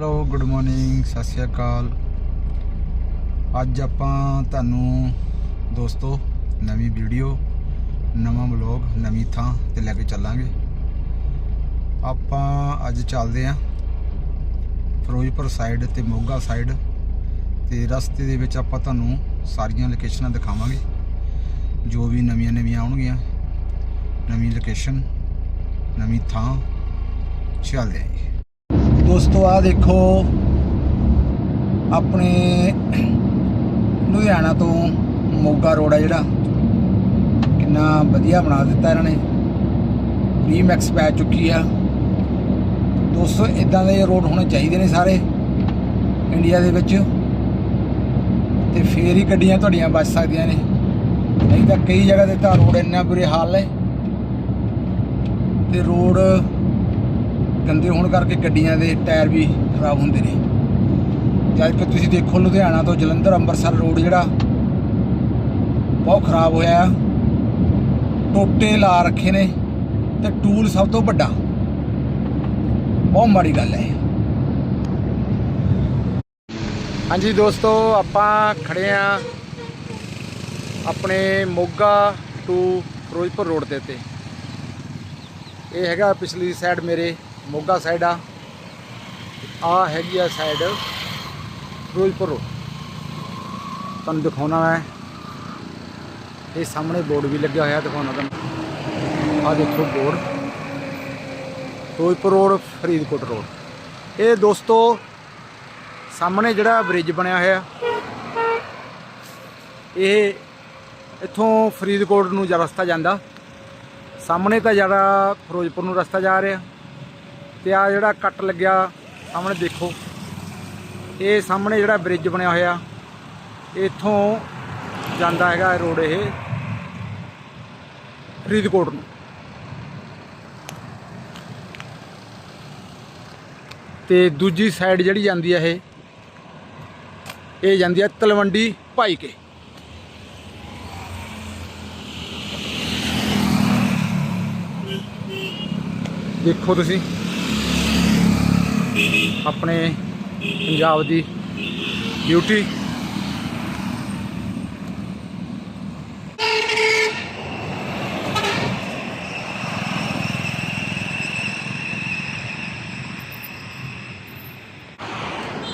Hello good morning ਸਤਿ ਸ਼੍ਰੀ ਅਕਾਲ। ਅੱਜ ਆਪਾਂ ਤੁਹਾਨੂੰ ਦੋਸਤੋ, ਨਵੀਂ ਵੀਡੀਓ ਨਵਾਂ ਵਲੌਗ ਨਵੀਂ ਥਾਂ ਤੇ ਲੈ ਕੇ ਚੱਲਾਂਗੇ। ਆਪਾਂ ਅੱਜ ਚੱਲਦੇ ਆਂ ਫਿਰੋਜ਼ਪੁਰ ਸਾਈਡ ਤੇ ਮੋਗਾ ਸਾਈਡ ਤੇ ਰਸਤੇ ਦੇ ਵਿੱਚ ਆਪਾਂ ਤੁਹਾਨੂੰ ਸਾਰੀਆਂ ਲੋਕੇਸ਼ਨਾਂ ਦਿਖਾਵਾਂਗੇ, ਜੋ ਵੀ ਨਵੀਆਂ ਨਵੀਆਂ ਆਉਣਗੀਆਂ। ਨਵੀਂ ਲੋਕੇਸ਼ਨ ਨਵੀਂ ਥਾਂ, ਚੱਲਦੇ ਆਂ ਜੀ। ਦੋਸਤੋ ਆ ਦੇਖੋ, ਆਪਣੇ ਲੁਧਿਆਣਾ ਤੋਂ ਮੋਗਾ ਰੋਡ ਆ ਜਿਹੜਾ। ਕਿੰਨਾ ਵਧੀਆ ਬਣਾ ਦਿੱਤਾ ਇਹਨਾਂ ਨੇ। ਰੀਮੈਕਸ ਪੈ ਚੁੱਕੀ ਆ। ਦੋਸਤੋ ਇਦਾਂ ਦੇ ਰੋਡ ਹੋਣੇ ਚਾਹੀਦੇ ਨੇ ਸਾਰੇ ਇੰਡੀਆ ਦੇ ਵਿੱਚ। ਤੇ ਫੇਰ ਹੀ ਗੱਡੀਆਂ ਤੁਹਾਡੀਆਂ ਬਚ ਸਕਦੀਆਂ ਨੇ। ਨਹੀਂ ਤਾਂ ਕਈ ਜਗ੍ਹਾ ਤੇ ਤਾਂ ਰੋਡ ਇੰਨਾ ਬੁਰੇ ਹਾਲ ਹੈ ਤੇ ਰੋਡ ਗੰਦੇ ਹੋਣ ਕਰਕੇ ਗੱਡੀਆਂ ਦੇ ਟਾਇਰ ਵੀ ਖਰਾਬ ਹੁੰਦੇ ਨੇ। ਜਦ ਕਿ ਤੁਸੀਂ ਦੇਖੋ ਲੁਧਿਆਣਾ ਤੋਂ ਜਲੰਧਰ ਅੰਮ੍ਰਿਤਸਰ ਰੋਡ ਜਿਹੜਾ, ਬਹੁਤ ਖਰਾਬ ਹੋਇਆ ਆ। ਟੋਟੇ ਲਾ ਰੱਖੇ ਨੇ ਤੇ ਟੂਲ ਸਭ ਤੋਂ ਵੱਡਾ। ਬਹੁਤ ਮਾੜੀ ਗੱਲ ਹੈ। ਹਾਂਜੀ ਦੋਸਤੋ, ਆਪਾਂ ਖੜੇ ਆ ਆਪਣੇ ਮੋਗਾ ਟੂ ਫਿਰੋਜ਼ਪੁਰ ਰੋਡ ਦੇ ਉੱਤੇ। ਇਹ ਹੈਗਾ ਪਿਛਲੀ ਸਾਈਡ ਮੇਰੇ। ਮੋਗਾ ਸਾਈਡ ਆ। ਆ ਹੈਗੀ ਆ ਸਾਈਡ ਫਿਰੋਜ਼ਪੁਰ road। ਤੁਹਾਨੂੰ ਦਿਖਾਉਣਾ ਮੈਂ। ਇਹ ਸਾਹਮਣੇ ਬੋਰਡ ਵੀ ਲੱਗਿਆ ਹੋਇਆ, ਦਿਖਾਉਣਾ ਤੁਹਾਨੂੰ। ਆ ਦੇਖੋ board Ferozepur road Faridkot road ਇਹ ਦੋਸਤੋ, ਸਾਹਮਣੇ ਜਿਹੜਾ ਬ੍ਰਿਜ ਬਣਿਆ ਹੋਇਆ, ਇਹ ਇੱਥੋਂ ਫਰੀਦਕੋਟ ਨੂੰ ਜਾ ਰਸਤਾ ਜਾਂਦਾ। ਸਾਹਮਣੇ ਤਾਂ ਜ਼ਿਆਦਾ ਫਿਰੋਜ਼ਪੁਰ ਨੂੰ ਰਸਤਾ ਜਾ ਰਿਹਾ। ਤੇ ਆ ਜਿਹੜਾ ਕੱਟ ਲੱਗਿਆ, ਸਾਹਮਣੇ ਦੇਖੋ। ਇਹ ਸਾਹਮਣੇ ਜਿਹੜਾ ਬ੍ਰਿਜ ਬਣਿਆ ਹੋਇਆ, ਇੱਥੋਂ ਜਾਂਦਾ ਹੈਗਾ ਰੋਡ ਇਹ, ਫਰੀਦਕੋਟ ਨੂੰ। ਤੇ ਦੂਜੀ ਸਾਈਡ ਜਿਹੜੀ ਜਾਂਦੀ ਹੈ ਇਹ ਇਹ ਜਾਂਦੀ ਹੈ ਤਲਵੰਡੀ ਭਾਈ ਕੇ ਦੇਖੋ ਤੁਸੀਂ। ਆਪਣੇ ਪੰਜਾਬ ਦੀ ਬਿਊਟੀ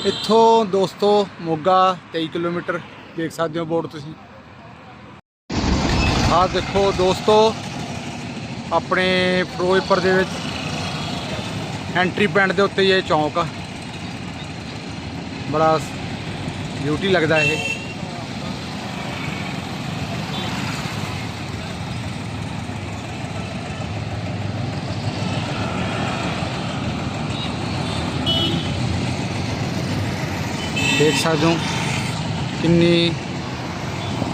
ਇੱਥੋਂ ਦੋਸਤੋ, ਮੋਗਾ 23 ਕਿਲੋਮੀਟਰ ਦੇਖ ਸਕਦੇ ਹੋ ਬੋਰਡ ਤੁਸੀਂ। ਆਹ ਦੇਖੋ ਦੋਸਤੋ, ਆਪਣੇ ਫਿਰੋਜ਼ਪੁਰ ਦੇ ਵਿੱਚ ਐਂਟਰੀ ਪੁਆਇੰਟ ਦੇ ਉੱਤੇ ਇਹ ਚੌਂਕ ਆ। ਬੜਾ ਬਿਊਟੀ ਲੱਗਦਾ ਇਹ। ਦੇਖ ਸਕਦੇ ਹੋ ਕਿੰਨੀ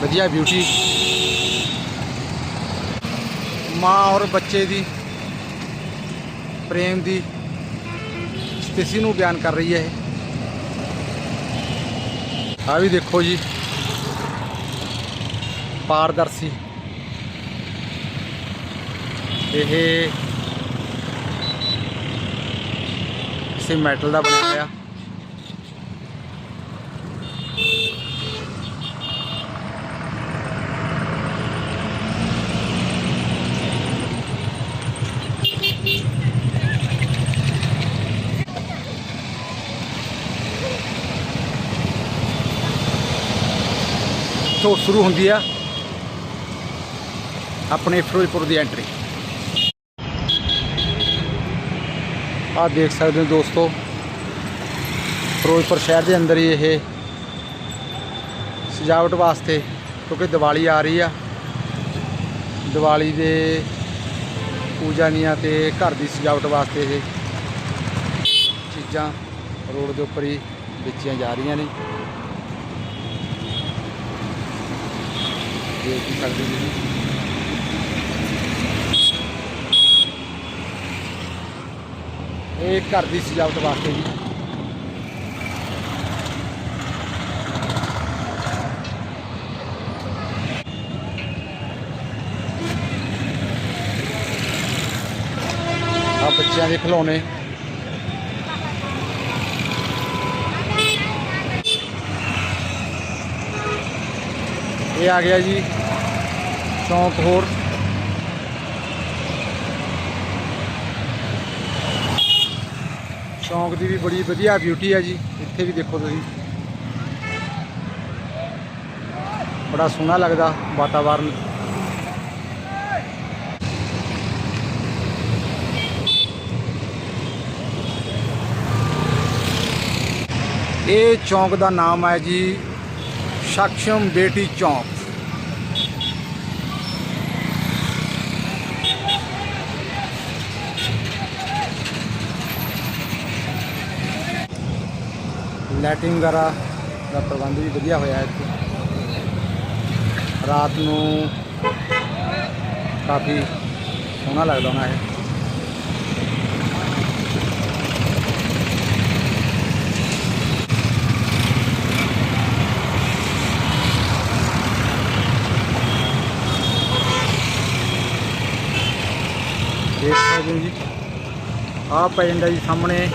ਵਧੀਆ ਬਿਊਟੀ ਮਾਂ ਔਰ ਬੱਚੇ ਦੀ ਪ੍ਰੇਮ ਦੀ ਸਥਿਤੀ ਨੂੰ ਬਿਆਨ ਕਰ ਰਹੀ ਹੈ ਇਹ। ਆ ਵੀ ਦੇਖੋ ਜੀ। ਪਾਰਦਰਸ਼ੀ। ਇਹ ਕਿਸੇ ਮੈਟਲ ਦਾ ਬਣਿਆ ਹੋਇਆ। ਤੋਂ ਸ਼ੁਰੂ ਹੁੰਦੀ ਆ ਆਪਣੇ ਫਿਰੋਜ਼ਪੁਰ ਦੀ ਐਂਟਰੀ ਆ ਦੇਖ ਸਕਦੇ ਹੋ ਦੋਸਤੋ, ਫਿਰੋਜ਼ਪੁਰ ਸ਼ਹਿਰ ਦੇ ਅੰਦਰ ਹੀ ਇਹ ਸਜਾਵਟ ਵਾਸਤੇ, ਕਿਉਂਕਿ ਦੀਵਾਲੀ ਆ ਰਹੀ ਆ। ਦੀਵਾਲੀ ਦੇ ਪੂਜਾ ਨੀਆਂ ਤੇ ਘਰ ਦੀ ਸਜਾਵਟ ਵਾਸਤੇ ਇਹ ਚੀਜ਼ਾਂ ਰੋਡ ਦੇ ਉੱਪਰ ਹੀ ਵੇਚੀਆਂ ਜਾ ਰਹੀਆਂ ਨੇ। ਦੇਖ ਨਹੀਂ ਸਕਦੇ ਜੀ ਇਹ ਘਰ ਦੀ ਸਜਾਵਟ ਵਾਸਤੇ ਜੀ। ਆ ਬੱਚਿਆਂ ਦੇ ਖਿਡੌਣੇ ਇਹ ਆ ਗਿਆ ਜੀ। ਸ਼ੌਂਕ ਹੋਰ। ਸ਼ੌਂਕ ਦੀ ਵੀ ਬੜੀ ਵਧੀਆ ਬਿਊਟੀ ਹੈ ਜੀ। ਇੱਥੇ ਵੀ ਦੇਖੋ ਤੁਸੀਂ। ਬੜਾ ਸੋਹਣਾ ਲੱਗਦਾ ਵਾਤਾਵਰਨ। ਇਹ ਚੌਂਕ ਦਾ ਨਾਮ ਹੈ ਜੀ, ਸਖਸ਼ਮ ਬੇਟੀ ਚੌਂਕ। ਲਾਈਟਿੰਗ ਵਗੈਰਾ ਦਾ ਪ੍ਰਬੰਧ ਵੀ ਵਧੀਆ ਹੋਇਆ ਇੱਥੇ। ਰਾਤ ਨੂੰ ਕਾਫੀ ਸੋਹਣਾ ਲੱਗਦਾ ਹੋਣਾ ਇਹ। ਦੇਖ ਸਕਦੇ ਹੋ ਜੀ, ਆਹ ਪੈ ਜਾਂਦਾ ਜੀ ਸਾਹਮਣੇ।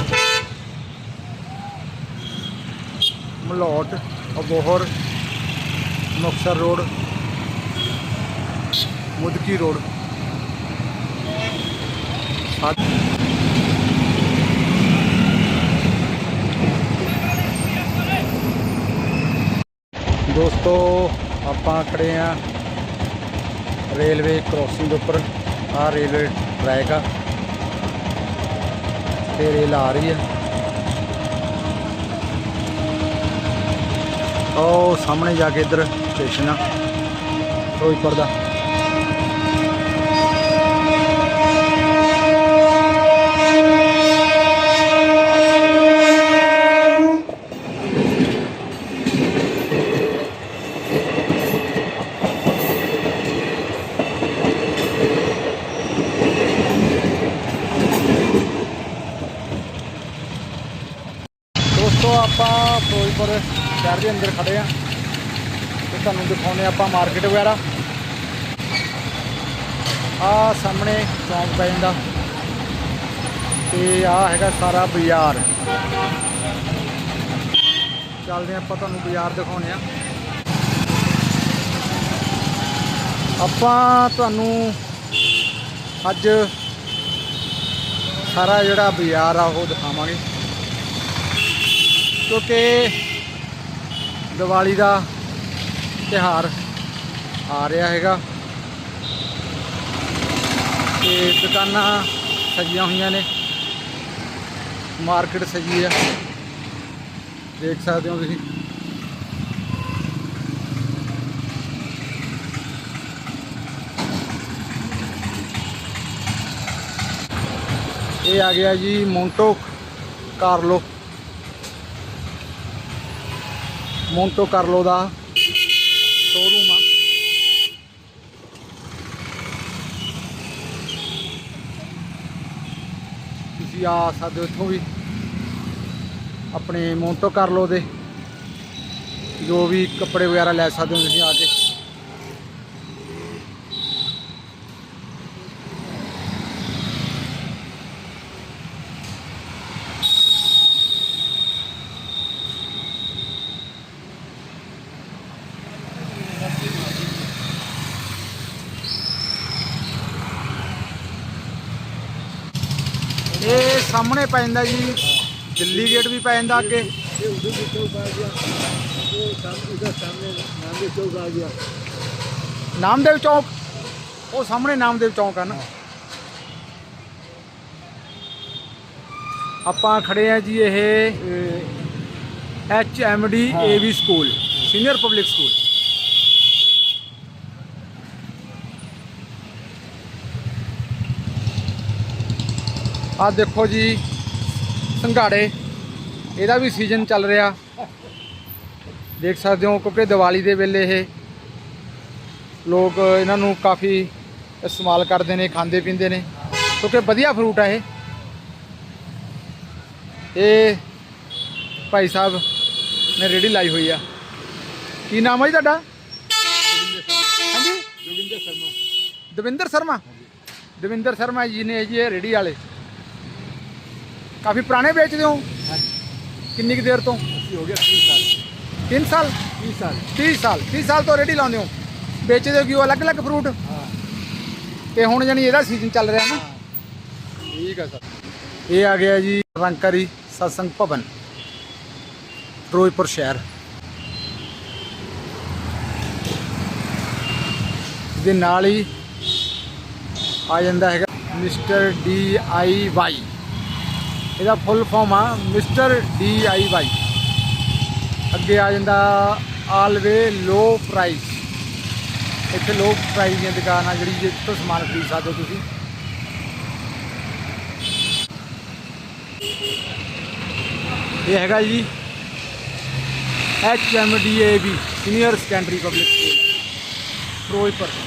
Malout, Abohar, Muktsar road, Mudki road. ਦੋਸਤੋ, ਆਪਾਂ ਖੜੇ ਆ ਰੇਲਵੇ ਕ੍ਰੋਸਿੰਗ ਉੱਪਰ। ਆ ਰੇਲਵੇ ਟਰੈਕ ਆ। ਤੇ ਰੇਲ ਆ ਰਹੀ ਆ। ਉਹ ਸਾਹਮਣੇ ਜਾ ਕੇ ਇੱਧਰ ਸਟੇਸ਼ਨ ਆ। ਫਿਰੋਜ਼ਪੁਰ ਦਾ ਦੋਸਤੋ ਆਪਾਂ ਫਿਰੋਜ਼ਪੁਰ ਸ਼ਹਿਰ ਦੇ ਅੰਦਰ ਖੜੇ ਆ। ਤੇ ਤੁਹਾਨੂੰ ਦਿਖਾਉਂਦੇ ਆਪਾਂ ਮਾਰਕੀਟ ਵਗੈਰਾ। ਆ ਸਾਹਮਣੇ ਚੌਂਕ ਪੈ ਜਾਂਦਾ। ਤੇ ਆ ਹੈਗਾ ਸਾਰਾ ਬਾਜ਼ਾਰ। ਚੱਲਦੇ ਹਾਂ ਆਪਾਂ ਤੁਹਾਨੂੰ ਬਾਜ਼ਾਰ ਦਿਖਾਉਂਦੇ ਆ ਆਪਾਂ ਤੁਹਾਨੂੰ ਅੱਜ ਸਾਰਾ ਜਿਹੜਾ ਬਾਜ਼ਾਰ ਆ ਉਹ ਦਿਖਾਵਾਂਗੇ। ਕਿਉਂਕਿ ਦੀਵਾਲੀ ਦਾ ਤਿਉਹਾਰ ਆ ਰਿਹਾ ਹੈਗਾ। ਤੇ ਦੁਕਾਨਾਂ ਸਜੀਆਂ ਹੋਈਆਂ ਨੇ। ਮਾਰਕੀਟ ਸਜੀ ਆ। ਦੇਖ ਸਕਦੇ ਹੋ ਤੁਸੀਂ। ਇਹ ਆ ਗਿਆ ਜੀ ਮੋਂਟੋ ਕਾਰਲੋ। ਮੋਂਟੋ ਕਾਰਲੋ ਦਾ ਸ਼ੋਰੂਮ ਆ ਤੁਸੀਂ ਆ ਸਕਦੇ ਹੋ ਇੱਥੋਂ ਵੀ, ਆਪਣੇ ਮੋਂਟੋ ਕਾਰਲੋ ਦੇ, ਜੋ ਵੀ ਕੱਪੜੇ ਵਗੈਰਾ ਲੈ ਸਕਦੇ ਹੋ ਤੁਸੀਂ ਆ ਕੇ। ਇਹ ਸਾਹਮਣੇ ਪੈ ਜਾਂਦਾ ਜੀ। ਦਿੱਲੀ ਗੇਟ ਵੀ ਪੈ ਜਾਂਦਾ ਅੱਗੇ। ਇਹ ਉਦੋਂ ਵੀ ਚੌਕ। ਆ ਸਾਹਮਣੇ ਦਾ ਸਾਹਮਣੇ ਨਾਮਦੇਵ ਚੌਕ ਆ ਗਿਆ ਉਹ ਸਾਹਮਣੇ ਨਾਮਦੇਵ ਚੌਕ ਹਨ ਆਪਾਂ ਖੜੇ ਆ ਜੀ ਇਹ H M D A V school senior public school ਆ ਦੇਖੋ ਜੀ ਸੰਘਾੜੇ। ਇਹਦਾ ਵੀ ਸੀਜ਼ਨ ਚੱਲ ਰਿਹਾ। ਦੇਖ ਸਕਦੇ ਹੋ ਕਿਉਂਕਿ ਦੀਵਾਲੀ ਦੇ ਵੇਲੇ ਇਹ ਲੋਕ ਇਹਨਾਂ ਨੂੰ ਕਾਫੀ ਇਸਤੇਮਾਲ ਕਰਦੇ ਨੇ ਖਾਂਦੇ ਪੀਂਦੇ ਨੇ। ਕਿਉਂਕਿ ਵਧੀਆ ਫਰੂਟ ਹੈ ਇਹ। ਭਾਈ ਸਾਹਿਬ ਨੇ ਰੇੜੀ ਲਾਈ ਹੋਈ ਆ। ਕੀ ਨਾਮ ਹੈ ਤੁਹਾਡਾ? ਹਾਂਜੀ? ਦਵਿੰਦਰ ਸ਼ਰਮਾ। ਦਵਿੰਦਰ ਸ਼ਰਮਾ ਜੀ ਨੇ ਜੀ ਇਹ ਰੇੜੀ ਵਾਲੇ। ਕਾਫੀ ਪੁਰਾਣੇ ਵੇਚਦੇ ਹੋ? ਕਿੰਨੀ ਕੁ ਦੇਰ ਤੋਂ? ਹੋ ਗਿਆ 30 ਸਾਲ। 3 ਸਾਲ? 30 ਸਾਲ। 30 ਸਾਲ। 30 ਸਾਲ ਤੋਂ ਰੇੜੀ ਲਾਉਂਦੇ ਹੋ? ਵੇਚਦੇ ਹੋ ਕਿ ਉਹ ਅਲੱਗ-ਅਲੱਗ ਫਰੂਟ ਹਾਂ। ਤੇ ਹੁਣ ਜਾਨੀ ਇਹਦਾ ਸੀਜ਼ਨ ਚੱਲ ਰਿਹਾ ਨਾ? ਠੀਕ ਹੈ ਸਰ। ਇਹ ਆ ਗਿਆ ਜੀ ਰੰਕਾਰੀ ਸਤਸੰਗ ਭਵਨ ਫਿਰੋਜ਼ਪੁਰ ਸ਼ਹਿਰ। ਦੇ ਨਾਲ ਹੀ ਆ ਜਾਂਦਾ ਹੈਗਾ ਮਿਸਟਰ ਡੀ ਆਈ ਵਾਈ। ਇਹਦਾ ਫੁੱਲ ਫਾਰਮ ਆ ਮਿਸਟਰ ਡੀ ਆਈ ਵਾਈ ਅੱਗੇ ਆ ਜਾਂਦਾ ਆਲਵੇ ਲੋ ਪ੍ਰਾਈਸ ਇੱਥੇ ਲੋ ਪ੍ਰਾਈਸ ਦੀਆਂ ਦੁਕਾਨਾਂ ਜਿਹੜੀ ਜਿੱਥੋਂ ਸਮਾਨ ਖਰੀਦ ਸਕਦੇ ਹੋ ਤੁਸੀਂ। ਇਹ ਹੈਗਾ ਜੀ H M D A B senior secondary public school Ferozepur.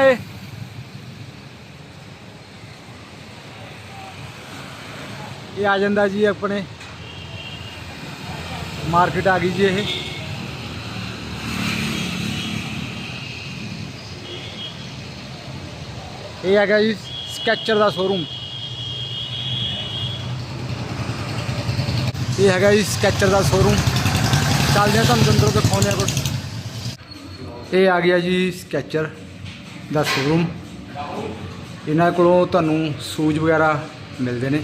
ਹਾਏ ਇਹ ਆ ਜਾਂਦਾ ਜੀ ਆਪਣੇ। ਮਾਰਕੀਟ ਆ ਗਈ ਜੀ ਇਹ। ਇਹ ਹੈਗਾ ਜੀ ਸਕੈਚਰ ਦਾ ਸ਼ੋਰੂਮ ਇਹ ਹੈਗਾ ਜੀ ਸਕੈਚਰ ਦਾ ਸ਼ੋਰੂਮ ਚੱਲਦੇ ਹਾਂ ਤੁਹਾਨੂੰ ਅੰਦਰੋਂ ਦਿਖਾਉਂਦੇ ਆ ਕੁਝ ਇਹ ਆ ਗਿਆ ਜੀ ਸਕੈਚਰ। ਦਾ ਸ਼ੋਰੂਮ ਇਹਨਾਂ ਕੋਲੋਂ ਤੁਹਾਨੂੰ ਸ਼ੂਜ਼ ਵਗੈਰਾ ਮਿਲਦੇ ਨੇ।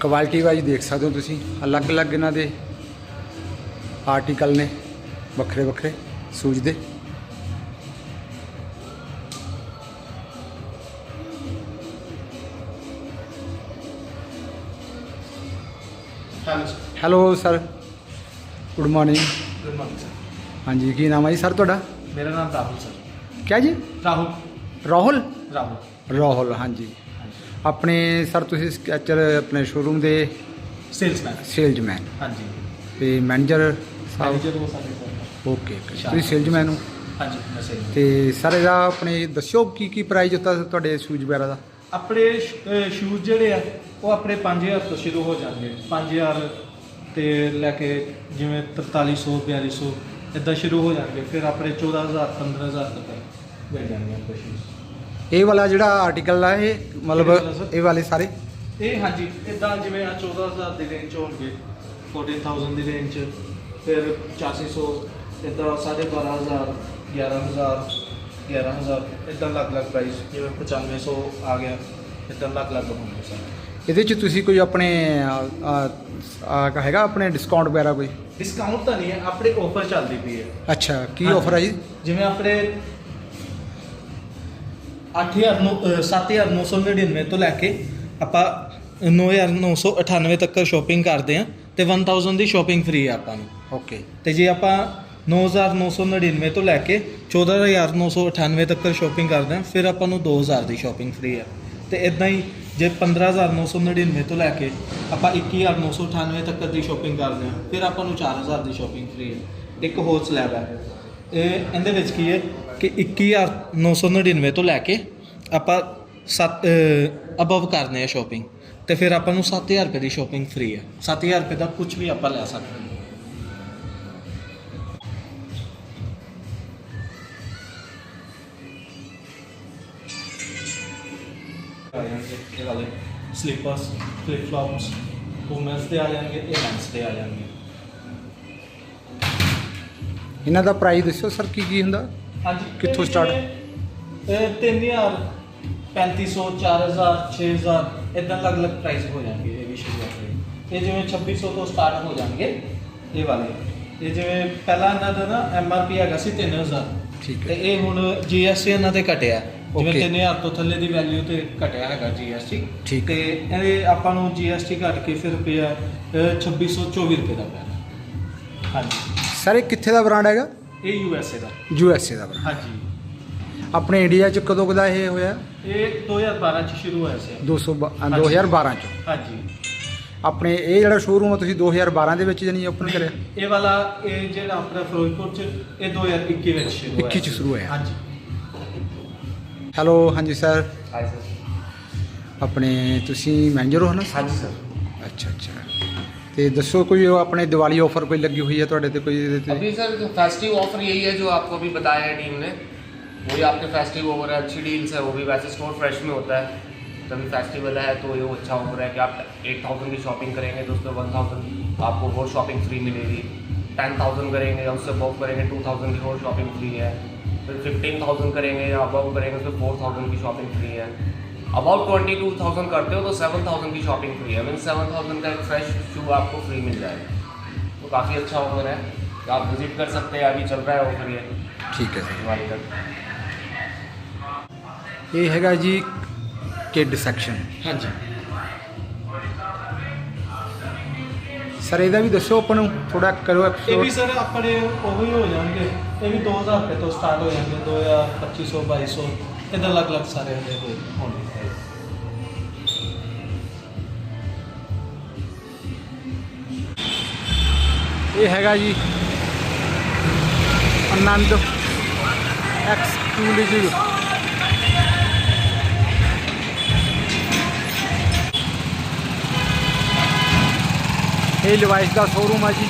ਕੁਆਲਿਟੀ ਵਾਈਜ਼ ਦੇਖ ਸਕਦੇ ਹੋ ਤੁਸੀਂ। ਅਲੱਗ-ਅਲੱਗ ਇਹਨਾਂ ਦੇ ਆਰਟੀਕਲ ਨੇ। ਵੱਖਰੇ ਵੱਖਰੇ ਸੂਜ ਦੇ। Hello sir. Hello sir. Good morning. Good morning sir. ਹਾਂਜੀ ਕੀ ਨਾਮ ਹੈ ਜੀ ਸਰ ਤੁਹਾਡਾ? ਮੇਰਾ ਨਾਮ ਰਾਹੁਲ ਸਰ। ਕਿਆ ਜੀ? ਰਾਹੁਲ। ਰਾਹੁਲ? ਰਾਹੁਲ। ਰਾਹੁਲ ਹਾਂਜੀ। ਆਪਣੇ ਸਰ ਤੁਸੀਂ ਸਕੈਚਰ ਆਪਣੇ ਸ਼ੋਰੂਮ ਦੇ ਸੇਲਸਮੈਨ। ਸੇਲਜ਼ਮੈਨ। ਹਾਂਜੀ। ਤੇ ਮੈਨੇਜਰ ਸਾਹਿਬ? ਮੈਨੇਜਰ ਉਹ ਸਾਡੇ ਕੋਲ। Okay okay. ਤੁਸੀਂ ਸੇਲਜ਼ਮੈਨ ਹੋ? ਹਾਂਜੀ ਮੈਂ ਸੇਲ ਤੇ ਸਰ ਇਹਦਾ ਆਪਣੇ ਦੱਸਿਓ ਕੀ ਕੀ ਪ੍ਰਾਈਸ ਹੁੰਦਾ ਤੁਹਾਡੇ ਸ਼ੂਜ਼ ਵਗੈਰਾ ਦਾ? ਆਪਣੇ ਸ਼ੂਜ਼ ਜਿਹੜੇ ਆ ਉਹ ਆਪਣੇ 5000 ਤੋਂ ਸ਼ੁਰੂ ਹੋ ਜਾਣਗੇ। 5000 ਤੇ ਲੈ ਕੇ ਜਿਵੇਂ 4300 4200 ਇਦਾਂ ਸ਼ੁਰੂ ਹੋ ਜਾਣਗੇ। ਫਿਰ ਆਪਣੇ 14000 15000 ਤੱਕ ਮਿਲ ਜਾਣਗੇ ਆਪਣੇ ਸ਼ੂਜ਼ ਇਹ ਵਾਲਾ ਜਿਹੜਾ ਆਰਟੀਕਲ ਆ ਇਹ ਮਤਲਬ? ਇਹ ਵਾਲੇ ਸਾਰੇ। ਇਹ ਹਾਂਜੀ ਇਦਾਂ ਜਿਵੇਂ ਆ 14000 ਦੀ ਰੇਂਜ ਹੋਣਗੇ। 14000 ਦੀ ਰੇਂਜ ਚ ਫਿਰ 8500 ਇਦਾਂ 12500 11000 11000 ਇਦਾਂ ਅਲੱਗ-ਅਲੱਗ ਪ੍ਰਾਈਸ ਜਿਵੇਂ 9500 ਆ ਗਿਆ ਇਦਾਂ ਅਲੱਗ-ਅਲੱਗ ਹੋਣਗੇ ਸਾਰੇ ਇਹਦੇ ਚ ਤੁਸੀਂ ਕੋਈ ਆਪਣੇ ਆ, ਆ, ਆ, ਹੈਗਾ ਆਪਣੇ ਡਿਸਕਾਊਂਟ ਵਗੈਰਾ ਕੋਈ? ਡਿਸਕਾਊਂਟ ਤਾਂ ਨਹੀਂ ਹੈ ਆਪਣੇ ਆਫਰ ਚੱਲਦੀ ਪਈ ਹੈ। ਅੱਛਾ ਕੀ ਹਾਂਜੀ। ਆਫਰ ਹੈ ਜੀ? ਜਿਵੇਂ ਆਪਣੇ 8000 ਨੂੰ ਅ, 7999 ਤੋਂ ਲੈ ਕੇ ਆਪਾਂ 9998 ਤੱਕ ਸ਼ਾਪਿੰਗ ਕਰਦੇ ਆ ਤੇ 1000 ਦੀ ਸ਼ਾਪਿੰਗ ਫ੍ਰੀ ਹੈ ਆਪਾਂ ਨੂੰ। ਓਕੇ ਤੇ ਜੇ ਆਪਾਂ 9999 ਤੋਂ ਲੈ ਕੇ 14998 ਤੱਕ ਸ਼ਾਪਿੰਗ ਕਰਦੇ ਹਾਂ, ਫਿਰ ਆਪਾਂ ਨੂੰ 2000 ਦੀ ਸ਼ਾਪਿੰਗ ਫ੍ਰੀ ਹੈ। ਤੇ ਇਦਾਂ ਹੀ ਜੇ 15999 ਤੋਂ ਲੈ ਕੇ ਆਪਾਂ 21998 ਤੱਕ ਦੀ ਸ਼ਾਪਿੰਗ ਕਰਦੇ ਹਾਂ, ਫਿਰ ਆਪਾਂ ਨੂੰ 4000 ਦੀ ਸ਼ਾਪਿੰਗ ਫ੍ਰੀ ਹੈ। ਇੱਕ ਹੋਰ ਸਲੈਬ ਹੈ। ਇਹ ਇਹਦੇ ਵਿੱਚ ਕੀ ਹੈ ਕਿ 21999 ਤੋਂ ਲੈ ਕੇ ਆਪਾਂ 7 ਅਬਵ ਕਰਦੇ ਹਾਂ ਸ਼ਾਪਿੰਗ ਤੇ ਫਿਰ ਆਪਾਂ ਨੂੰ 7000 ਰੁਪਏ ਦੀ ਸ਼ਾਪਿੰਗ ਫ੍ਰੀ ਹੈ। 7000 ਰੁਪਏ ਦਾ ਕੁਝ ਵੀ ਆਪਾਂ ਲੈ ਸਕਦੇ ਹਾਂ। ਇਹ ਵਾਲੇ ਸਲੀਪਰਸ ਫਲਿਪ ਫਲॉप्स ਵੂਮਨਸ ਦੇ ਆ ਜਾਣਗੇ ਇਹ ਮੈਨਸ ਦੇ ਆ ਜਾਣਗੇ। ਇਹਨਾਂ ਦਾ ਪ੍ਰਾਈਸ ਦੱਸਿਓ ਸਰ ਕੀ ਕੀ ਹੁੰਦਾ? ਹਾਂਜੀ ਕਿੱਥੋਂ start? ਇਹ 3000 3500 4000 6000 ਇਦਾਂ ਅਲੱਗ-ਅਲੱਗ ਪ੍ਰਾਈਸ ਹੋ ਜਾਣਗੇ ਇਹ ਵੀ ਸ਼ੁਰੂਆਤ ਦੇ ਇਹ ਜਿਵੇਂ 2600 ਤੋਂ ਸਟਾਰਟ ਹੋ ਜਾਣਗੇ ਇਹ ਵਾਲੇ। ਇਹ ਜਿਵੇਂ ਪਹਿਲਾਂ ਇਹਨਾਂ ਦਾ ਨਾ ਐਮਆਰਪੀ ਹੈਗਾ ਸੀ 3000 ਠੀਕ ਤੇ ਹੈ ਇਹ ਹੁਣ ਜੀਐਸਟੀ ਇਹਨਾਂ ਤੇ ਘਟਿਆ। ਜਿਵੇਂ Okay. 3000 ਤੋਂ ਥੱਲੇ ਦੀ ਵੈਲਿਊ ਤੇ ਘਟਿਆ ਹੈਗਾ ਜੀਐਸਟੀ ਠੀਕ। ਤੇ ਇਹ ਆਪਾਂ ਨੂੰ ਜੀਐਸਟੀ ਘਟ ਕੇ ਫਿਰ ਪਿਆ ਅ, 2624 ਰੁਪਏ ਦਾ ਪਿਆ ਹਾਂਜੀ। ਸਰ ਇਹ ਕਿੱਥੇ ਦਾ ਬ੍ਰਾਂਡ ਹੈਗਾ? ਇਹ ਯੂਐਸਏ ਦਾ। ਯੂ ਐਸ ਏ ਦਾ ਬ੍ਰਾਂਡ ਹਾਂਜੀ। ਆਪਣੇ ਇੰਡੀਆ ਚ ਕਦੋਂ ਕਦਾ ਇਹ ਹੋਇਆ? ਇਹ 2012 ਚ ਸ਼ੁਰੂ ਹੋਇਆ ਸੀ। 200 2012 ਚ। ਹਾਂਜੀ। ਆਪਣੇ ਇਹ ਜਿਹੜਾ ਸ਼ੋਰੂਮ ਆ ਤੁਸੀਂ 2012 ਦੇ ਵਿੱਚ ਜਾਨੀ ਓਪਨ ਕਰਿਆ? ਇਹ ਵਾਲਾ ਇਹ ਜਿਹੜਾ ਆਪਣਾ ਫਿਰੋਜ਼ਪੁਰ ਚ ਇਹ 2021 ਵਿੱਚ ਸ਼ੁਰੂ ਹੋਇਆ 21 ਚ ਸ਼ੁਰੂ ਹੋਇਆ। ਹਾਂਜੀ। ਹੈਲੋ ਹਾਂਜੀ ਸਰ ਹਾਈ ਸਰ ਆਪਣੇ ਤੁਸੀਂ ਮੈਨੇਜਰ ਹੋ ਨਾ हाँ जी सर ਅੱਛਾ ਅੱਛਾ ਤੇ ਦੱਸੋ ਕੋਈ ਉਹ ਆਪਣੇ ਦੀਵਾਲੀ ਆਫਰ ਕੋਈ ਲੱਗੀ ਹੋਈ ਹੈ ਤੁਹਾਡੇ ਤੇ ਕੋਈ ਇਹਦੇ ਤੇ अभी सर जो फेस्टिव ऑफर यही है जो आपको अभी बताया है टीम ने वही आपके फेस्टिव ऑफर है अच्छी डील्स है वो भी वैसे स्टोर फ्रेश में होता है तभी फेस्टिवल है तो ये वो अच्छा ऑफर है कि आप एट थाउजेंड की शॉपिंग करेंगे तो उसमें वन थाउजेंड आपको और शॉपिंग फ्री मिलेगी टेन थाउजेंड करेंगे या उससे अबव करेंगे टू थाउजेंड की और शॉपिंग फ्री है फिर फिफ्टीन थाउज़ेंड करेंगे या अब करेंगे तो फोर थाउज़ेंड की शॉपिंग फ्री है। अबाउट ट्वेंटी टू थाउज़ेंड करते हो तो सेवन थाउज़ेंड की शॉपिंग फ्री है। मीन सेवन थाउज़ेंड का एक फ्रेश शू आपको फ्री मिल जाएगा। तो काफ़ी अच्छा ऑफ़र है। तो आप विज़िट कर सकते हैं अभी चल रहा है ऑफ़र ये। ठीक है। हमारी तक। ये हैगा जी किड सेक्शन। हाँ जी। ਸਰ ਇਹਦਾ ਵੀ ਦੱਸੋ ਆਪਾਂ ਨੂੰ ਥੋੜਾ ਕਰੋ ਇਹ ਵੀ ਐਕਸਪਲੋਰ ਸਰ ਆਪਣੇ ਉਹੀ ਹੋ ਜਾਣਗੇ। ਇਹ ਵੀ 2000 ਰੁਪਏ ਤੋਂ ਸਟਾਰਟ ਹੋ ਜਾਣਗੇ 2000 2500 2200 ਇਹਦਾ ਅਲੱਗ-ਅਲੱਗ ਸਾਰੇ ਹੁੰਦੇ ਹੋਏ ਹੋਣਗੇ ਇਹ ਹੈਗਾ ਜੀ ਆਨੰਦ ਐਕਸਕਲੂਸਿਵ ਇਹ ਲਿਵਾਈਸ ਦਾ ਸ਼ੋਰੂਮ ਆ ਜੀ।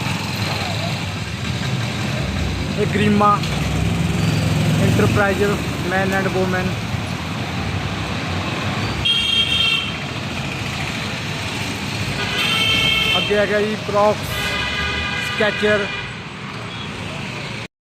ਇਹ Garima Enterprises man and woman ਅੱਗੇ ਹੈਗਾ ਜੀ ਪ੍ਰੋਫ ਸਕੈਚਰ